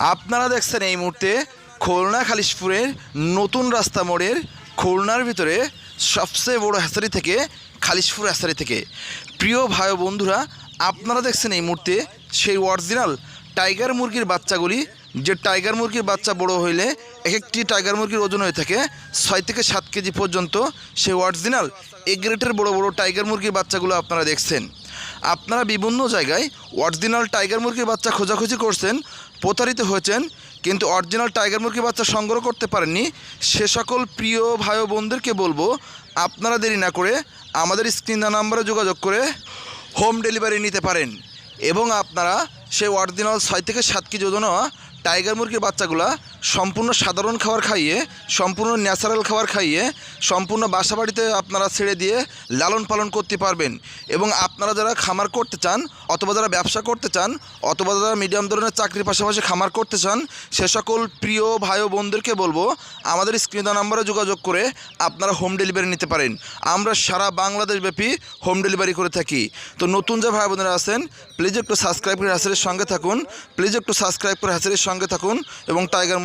আপনারা দেখছেন এই মুহূর্তে খুলনা খালিশপুরের নতুন রাস্তা মোড়ের খুলনার ভিতরে সবচেয়ে বড় হ্যাসারি থেকে, খালিশপুর হ্যাসারি থেকে। প্রিয় ভাই বন্ধুরা, আপনারা দেখছেন এই মুহূর্তে সেই অরিজিনাল টাইগার মুরগির বাচ্চাগুলি, যে টাইগার মুরগির বাচ্চা বড় হইলে এক একটি টাইগার মুরগির ওজন হয়ে থাকে ছয় থেকে সাত কেজি পর্যন্ত। সেই অরিজিনাল এগ্রেটের বড় বড় টাইগার মুরগির বাচ্চাগুলো আপনারা দেখছেন। আপনারা বিভিন্ন জায়গায় অরিজিনাল টাইগার মুরগির বাচ্চা খোঁজাখুঁজি করছেন, প্রতারিত হয়েছেন, কিন্তু অরিজিনাল টাইগার মুরগির বাচ্চা সংগ্রহ করতে পারেননি। সে সকল প্রিয় ভাই বোনদেরকে বলব, আপনারা দেরি না করে আমাদের স্ক্রিন নাম্বারে যোগাযোগ করে হোম ডেলিভারি নিতে পারেন এবং আপনারা সেই অরিজিনাল ছয় থেকে সাত কেজি ওজন টাইগার মুরগির বাচ্চাগুলা সম্পূর্ণ সাধারণ খাবার খাইয়ে, সম্পূর্ণ ন্যাচারাল খাবার খাইয়ে, সম্পূর্ণ বাসা বাড়িতে আপনারা ছেড়ে দিয়ে লালন পালন করতে পারবেন। এবং আপনারা যারা খামার করতে চান, অথবা যারা ব্যবসা করতে চান, অথবা যারা মিডিয়াম ধরনের চাকরির পাশাপাশি খামার করতে চান, সে সকল প্রিয় ভাই ও বোনদেরকে বলব, আমাদের স্ক্রিন নাম্বারে যোগাযোগ করে আপনারা হোম ডেলিভারি নিতে পারেন। আমরা সারা বাংলাদেশ ব্যাপী হোম ডেলিভারি করে থাকি। তো নতুন যে ভাই বোনেরা আছেন প্লিজ একটু সাবস্ক্রাইব করে হ্যাসারির সঙ্গে থাকুন প্লিজ একটু সাবস্ক্রাইব করে হ্যাসারির সঙ্গে থাকুন, এবং টাইগার